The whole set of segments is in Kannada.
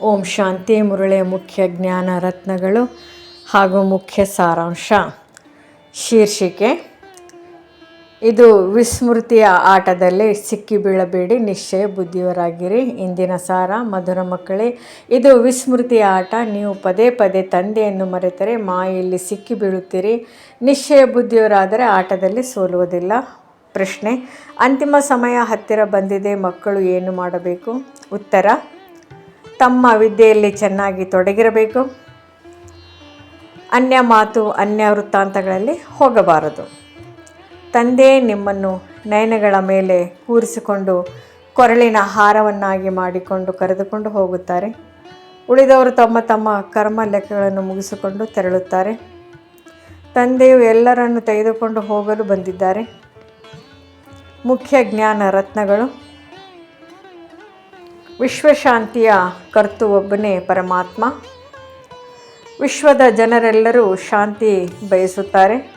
ಓಂ ಶಾಂತಿ ಮುರುಳೆ ಮುಖ್ಯ ಜ್ಞಾನ ರತ್ನಗಳು ಹಾಗೂ ಮುಖ್ಯ ಸಾರಾಂಶ. ಶೀರ್ಷಿಕೆ, ಇದು ವಿಸ್ಮೃತಿಯ ಆಟದಲ್ಲಿ ಸಿಕ್ಕಿ ಬೀಳಬೇಡಿ, ನಿಶ್ಚಯ ಬುದ್ಧಿಯವರಾಗಿರಿ ಇಂದಿನ ಸಾರ, ಮಧುರ ಮಕ್ಕಳೇ, ಇದು ವಿಸ್ಮೃತಿಯ ಆಟ. ನೀವು ಪದೇ ಪದೇ ತಂದೆಯನ್ನು ಮರೆತರೆ ಮಾಯಲ್ಲಿ ಸಿಕ್ಕಿ ಬೀಳುತ್ತೀರಿ. ನಿಶ್ಚಯ ಬುದ್ಧಿಯವರಾದರೆ ಆಟದಲ್ಲಿ ಸೋಲುವುದಿಲ್ಲ. ಪ್ರಶ್ನೆ, ಅಂತಿಮ ಸಮಯ ಹತ್ತಿರ ಬಂದಿದೆ, ಮಕ್ಕಳು ಏನು ಮಾಡಬೇಕು? ಉತ್ತರ ತಮ್ಮ ವಿದ್ಯೆಯಲ್ಲಿ ಚೆನ್ನಾಗಿ ತೊಡಗಿರಬೇಕು. ಅನ್ಯ ಮಾತು, ಅನ್ಯ ವೃತ್ತಾಂತಗಳಲ್ಲಿ ಹೋಗಬಾರದು. ತಂದೆ ನಿಮ್ಮನ್ನು ನಯನಗಳ ಮೇಲೆ ಕೂರಿಸಿಕೊಂಡು ಕೊರಳಿನ ಹಾರವನ್ನಾಗಿ ಮಾಡಿಕೊಂಡು ಕರೆದುಕೊಂಡು ಹೋಗುತ್ತಾರೆ. ಉಳಿದವರು ತಮ್ಮ ತಮ್ಮ ಕರ್ಮ ಲೆಕ್ಕಗಳನ್ನು ಮುಗಿಸಿಕೊಂಡು ತೆರಳುತ್ತಾರೆ. ತಂದೆಯು ಎಲ್ಲರನ್ನು ತೆಗೆದುಕೊಂಡು ಹೋಗಲು ಬಂದಿದ್ದಾರೆ. ಮುಖ್ಯ ಜ್ಞಾನ ರತ್ನಗಳು. ವಿಶ್ವಶಾಂತಿಯ ಕರ್ತು ಒಬ್ಬನೇ ಪರಮಾತ್ಮ. ವಿಶ್ವದ ಜನರೆಲ್ಲರೂ ಶಾಂತಿ ಬಯಸುತ್ತಾರೆ.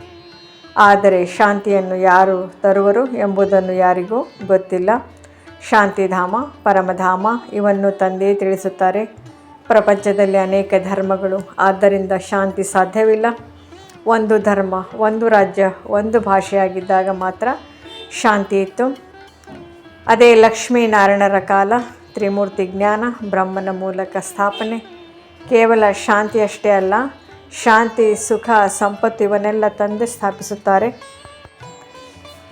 ಆದರೆ ಶಾಂತಿಯನ್ನು ಯಾರು ತರುವರು ಎಂಬುದನ್ನು ಯಾರಿಗೂ ಗೊತ್ತಿಲ್ಲ. ಶಾಂತಿಧಾಮ, ಪರಮಧಾಮ ಇವನ್ನು ತಂದೆ ತಿಳಿಸುತ್ತಾರೆ. ಪ್ರಪಂಚದಲ್ಲಿ ಅನೇಕ ಧರ್ಮಗಳು, ಆದ್ದರಿಂದ ಶಾಂತಿ ಸಾಧ್ಯವಿಲ್ಲ. ಒಂದು ಧರ್ಮ, ಒಂದು ರಾಜ್ಯ, ಒಂದು ಭಾಷೆಯಾಗಿದ್ದಾಗ ಮಾತ್ರ ಶಾಂತಿ ಇತ್ತು. ಅದೇ ಲಕ್ಷ್ಮೀನಾರಾಯಣರ ಕಾಲ ತ್ರಿಮೂರ್ತಿ ಜ್ಞಾನ, ಬ್ರಹ್ಮನ ಮೂಲಕ ಸ್ಥಾಪನೆ. ಕೇವಲ ಶಾಂತಿ ಅಷ್ಟೇ ಅಲ್ಲ, ಶಾಂತಿ, ಸುಖ, ಸಂಪತ್ತು ಇವನ್ನೆಲ್ಲ ತಂದೆ ಸ್ಥಾಪಿಸುತ್ತಾರೆ.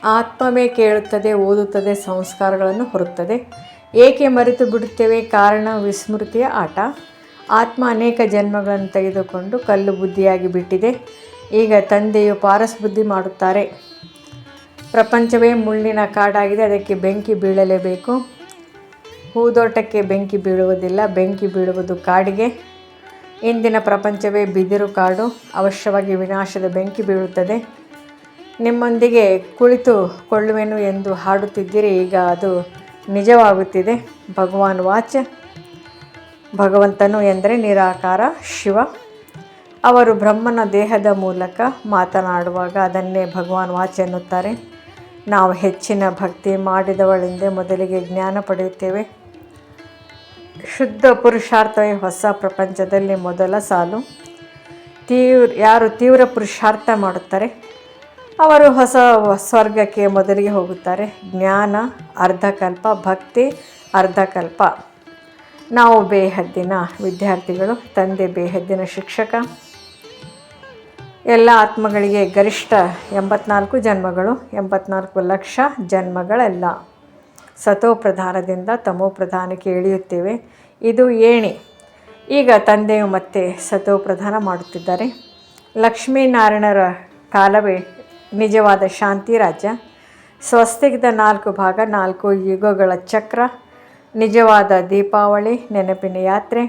ಆತ್ಮವೇ ಕೇಳುತ್ತದೆ, ಓದುತ್ತದೆ, ಸಂಸ್ಕಾರಗಳನ್ನು ಹೊರುತ್ತದೆ. ಏಕೆ ಮರೆತು ಬಿಡುತ್ತೇವೆ? ಕಾರಣ ವಿಸ್ಮೃತಿಯ ಆಟ. ಆತ್ಮ ಅನೇಕ ಜನ್ಮಗಳನ್ನು ತೆಗೆದುಕೊಂಡು ಕಲ್ಲು ಬುದ್ಧಿಯಾಗಿ ಬಿಟ್ಟಿದೆ. ಈಗ ತಂದೆಯು ಪಾರಸ್ ಬುದ್ಧಿ ಮಾಡುತ್ತಾರೆ. ಪ್ರಪಂಚವೇ ಮುಳ್ಳಿನ ಕಾಡಾಗಿದೆ, ಅದಕ್ಕೆ ಬೆಂಕಿ ಬೀಳಲೇಬೇಕು. ಹೂದೋಟಕ್ಕೆ ಬೆಂಕಿ ಬೀಳುವುದಿಲ್ಲ, ಬೆಂಕಿ ಬೀಳುವುದು ಕಾಡಿಗೆ. ಇಂದಿನ ಪ್ರಪಂಚವೇ ಬಿದಿರು ಕಾಡು, ಅವಶ್ಯವಾಗಿ ವಿನಾಶದ ಬೆಂಕಿ ಬೀಳುತ್ತದೆ. ನಿಮ್ಮೊಂದಿಗೆ ಕುಳಿತುಕೊಳ್ಳುವೆನು ಎಂದು ಹಾಡುತ್ತಿದ್ದೀರಿ, ಈಗ ಅದು ನಿಜವಾಗುತ್ತಿದೆ. ಭಗವಾನ್ ವಾಚ್. ಭಗವಂತನು ಎಂದರೆ ನಿರಾಕಾರ, ಶಿವ. ಅವರು ಬ್ರಹ್ಮನ ದೇಹದ ಮೂಲಕ ಮಾತನಾಡುವಾಗ ಅದನ್ನೇ ಭಗವಾನ್ ವಾಚ್ ಎನ್ನುತ್ತಾರೆ. ನಾವು ಹೆಚ್ಚಿನ ಭಕ್ತಿ ಮಾಡಿದವಳೆಂದೇ ಮೊದಲಿಗೆ ಜ್ಞಾನ ಪಡೆಯುತ್ತೇವೆ. ಶುದ್ಧ ಪುರುಷಾರ್ಥವೇ ಹೊಸ ಪ್ರಪಂಚದಲ್ಲಿ ಮೊದಲ ಸಾಲು. ತೀವ್ರ ಯಾರು ತೀವ್ರ ಪುರುಷಾರ್ಥ ಮಾಡುತ್ತಾರೆ, ಅವರು ಹೊಸ ಸ್ವರ್ಗಕ್ಕೆ ಮೊದಲಿಗೆ ಹೋಗುತ್ತಾರೆ. ಜ್ಞಾನ, ಅರ್ಧಕಲ್ಪ, ಭಕ್ತಿ, ಅರ್ಧಕಲ್ಪ. ನಾವು ಬೇಹದ್ದಿನ ವಿದ್ಯಾರ್ಥಿಗಳು, ತಂದೆ ಬೇಹದ್ದಿನ ಶಿಕ್ಷಕ. ಎಲ್ಲ ಆತ್ಮಗಳಿಗೆ ಗರಿಷ್ಠ ಎಂಬತ್ನಾಲ್ಕು ಜನ್ಮಗಳು, ಎಂಬತ್ನಾಲ್ಕು ಲಕ್ಷ ಜನ್ಮಗಳೆಲ್ಲ. ಸತೋ ಪ್ರಧಾನದಿಂದ ತಮೋ ಪ್ರಧಾನಕ್ಕೆ ಇಳಿಯುತ್ತೇವೆ ಇದು ಏಣಿ. ಈಗ ತಂದೆಯು ಮತ್ತೆ ಸತೋ ಪ್ರಧಾನ ಮಾಡುತ್ತಿದ್ದಾರೆ. ಲಕ್ಷ್ಮೀನಾರಾಯಣರ ಕಾಲವೇ ನಿಜವಾದ ಶಾಂತಿ ರಾಜ್ಯ. ಸ್ವಸ್ತಿಗದ ನಾಲ್ಕು ಭಾಗ, ನಾಲ್ಕು ಯುಗಗಳ ಚಕ್ರ. ನಿಜವಾದ ದೀಪಾವಳಿ, ನೆನಪಿನ ಯಾತ್ರೆ.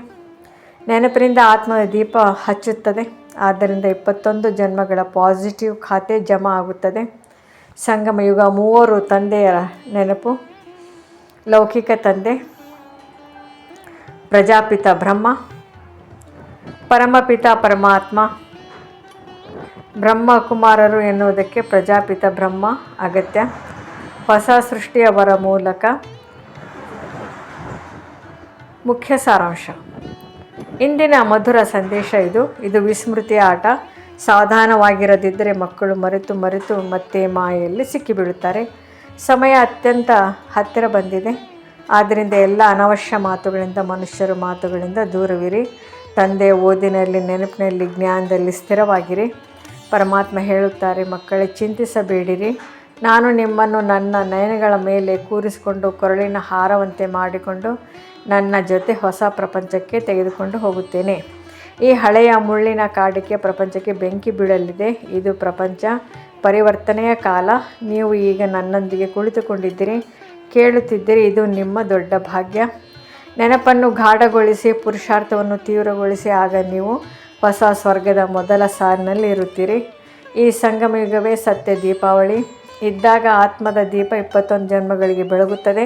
ನೆನಪಿನಿಂದ ಆತ್ಮದ ದೀಪ ಹಚ್ಚುತ್ತದೆ. ಆದ್ದರಿಂದ ಇಪ್ಪತ್ತೊಂದು ಜನ್ಮಗಳ ಪಾಸಿಟಿವ್ ಖಾತೆ ಜಮಾ ಆಗುತ್ತದೆ. ಸಂಗಮ ಯುಗ ಮೂವರು ತಂದೆಯರ ನೆನಪು. ಲೌಕಿಕ ತಂದೆ, ಪ್ರಜಾಪಿತ ಬ್ರಹ್ಮ, ಪರಮಪಿತ ಪರಮಾತ್ಮ ಬ್ರಹ್ಮ ಕುಮಾರರು ಎನ್ನುವುದಕ್ಕೆ ಪ್ರಜಾಪಿತ ಬ್ರಹ್ಮ ಅಗತ್ಯ. ಹೊಸ ಸೃಷ್ಟಿಯವರ ಮೂಲಕ ಮುಖ್ಯ ಸಾರಾಂಶ. ಇಂದಿನ ಮಧುರ ಸಂದೇಶ ಇದು. ಇದು ವಿಸ್ಮೃತಿಯ ಆಟ. ಸಾವಧಾನವಾಗಿರದಿದ್ದರೆ ಮಕ್ಕಳು ಮರೆತು ಮರೆತು ಮತ್ತೆ ಮಾಯೆಯಲ್ಲಿ ಸಿಕ್ಕಿಬೀಳುತ್ತಾರೆ. ಸಮಯ ಅತ್ಯಂತ ಹತ್ತಿರ ಬಂದಿದೆ. ಆದ್ದರಿಂದ ಎಲ್ಲ ಅನವಶ್ಯ ಮಾತುಗಳಿಂದ, ಮನುಷ್ಯರ ಮಾತುಗಳಿಂದ ದೂರವಿರಿ. ತಂದೆ ಓದಿನಲ್ಲಿ, ನೆನಪಿನಲ್ಲಿ, ಜ್ಞಾನದಲ್ಲಿ ಸ್ಥಿರವಾಗಿರಿ. ಪರಮಾತ್ಮ ಹೇಳುತ್ತಾರೆ, ಮಕ್ಕಳೇ, ಚಿಂತಿಸಬೇಡಿರಿ. ನಾನು ನಿಮ್ಮನ್ನು ನನ್ನ ನಯನಗಳ ಮೇಲೆ ಕೂರಿಸಿಕೊಂಡು, ಕೊರಳಿನ ಹಾರವಂತೆ ಮಾಡಿಕೊಂಡು, ನನ್ನ ಜೊತೆ ಹೊಸ ಪ್ರಪಂಚಕ್ಕೆ ತೆಗೆದುಕೊಂಡು ಹೋಗುತ್ತೇನೆ. ಈ ಹಳೆಯ ಮುಳ್ಳಿನ ಕಾಡಿಕೆ ಪ್ರಪಂಚಕ್ಕೆ ಬೆಂಕಿ ಬೀಳಲಿದೆ. ಇದು ಪ್ರಪಂಚ. ಪರಿವರ್ತನೆಯ ಕಾಲ. ನೀವು ಈಗ ನನ್ನೊಂದಿಗೆ ಕುಳಿತುಕೊಂಡಿದ್ದೀರಿ. ಕೇಳುತ್ತಿದ್ದೀರಿ, ಇದು ನಿಮ್ಮ ದೊಡ್ಡ ಭಾಗ್ಯ. ನೆನಪನ್ನು ಗಾಢಗೊಳಿಸಿ, ಪುರುಷಾರ್ಥವನ್ನು ತೀವ್ರಗೊಳಿಸಿ, ಆಗ ನೀವು ಹೊಸ ಸ್ವರ್ಗದ ಮೊದಲ ಸಾಲಿನಲ್ಲಿ ಇರುತ್ತೀರಿ. ಈ ಸಂಗಮಯುಗವೇ ಸತ್ಯ ದೀಪಾವಳಿ. ಇದ್ದಾಗ ಆತ್ಮದ ದೀಪ ಇಪ್ಪತ್ತೊಂದು ಜನ್ಮಗಳಿಗೆ ಬೆಳಗುತ್ತದೆ.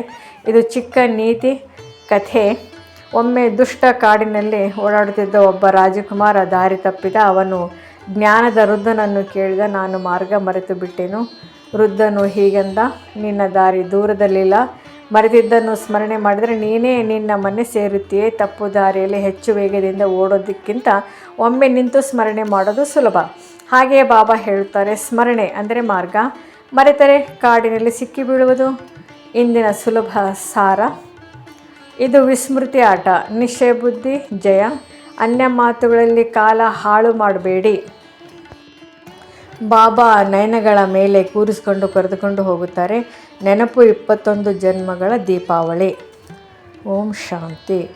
ಇದು ಚಿಕ್ಕ ನೀತಿ, ಕಥೆ. ಒಮ್ಮೆ ದುಷ್ಟ ಕಾಡಿನಲ್ಲಿ ಓಡಾಡುತ್ತಿದ್ದ ಒಬ್ಬ ರಾಜಕುಮಾರ ದಾರಿ ತಪ್ಪಿದ ಅವನು ಜ್ಞಾನದ ವೃದ್ಧನನ್ನು ಕೇಳಿದ ನಾನು ಮಾರ್ಗ ಮರೆತು ಬಿಟ್ಟೆನು. ವೃದ್ಧನು ಹೀಗೆಂದ, ನಿನ್ನ ದಾರಿ ದೂರದಲ್ಲಿಲ್ಲ. ಮರೆತಿದ್ದನ್ನು ಸ್ಮರಣೆ ಮಾಡಿದರೆ ನೀನೇ ನಿನ್ನ ಮನೆ ಸೇರುತ್ತೀಯೇ. ತಪ್ಪು ದಾರಿಯಲ್ಲಿ ಹೆಚ್ಚು ವೇಗದಿಂದ ಓಡೋದಕ್ಕಿಂತ ಒಮ್ಮೆ ನಿಂತು ಸ್ಮರಣೆ ಮಾಡೋದು ಸುಲಭ. ಹಾಗೆಯೇ ಬಾಬಾ ಹೇಳುತ್ತಾರೆ, ಸ್ಮರಣೆ ಅಂದರೆ ಮಾರ್ಗ. ಮರೆತರೆ ಕಾಡಿನಲ್ಲಿ ಸಿಕ್ಕಿಬೀಳುವುದು. ಇಂದಿನ ಸುಲಭ ಸಾರ. ಇದು ವಿಸ್ಮೃತಿ ಆಟ. ನಿಶ್ಚಯ ಬುದ್ಧಿ, ಜಯ. ಅನ್ಯ ಮಾತುಗಳಲ್ಲಿ ಕಾಲ ಹಾಳು ಮಾಡಬೇಡಿ. ಬಾಬಾ ನಯನಗಳ ಮೇಲೆ ಕೂರಿಸ್ಕೊಂಡು ಕರೆದುಕೊಂಡು ಹೋಗುತ್ತಾರೆ. ನೆನಪು ಇಪ್ಪತ್ತೊಂದು ಜನ್ಮಗಳ ದೀಪಾವಳಿ. ಓಂ ಶಾಂತಿ.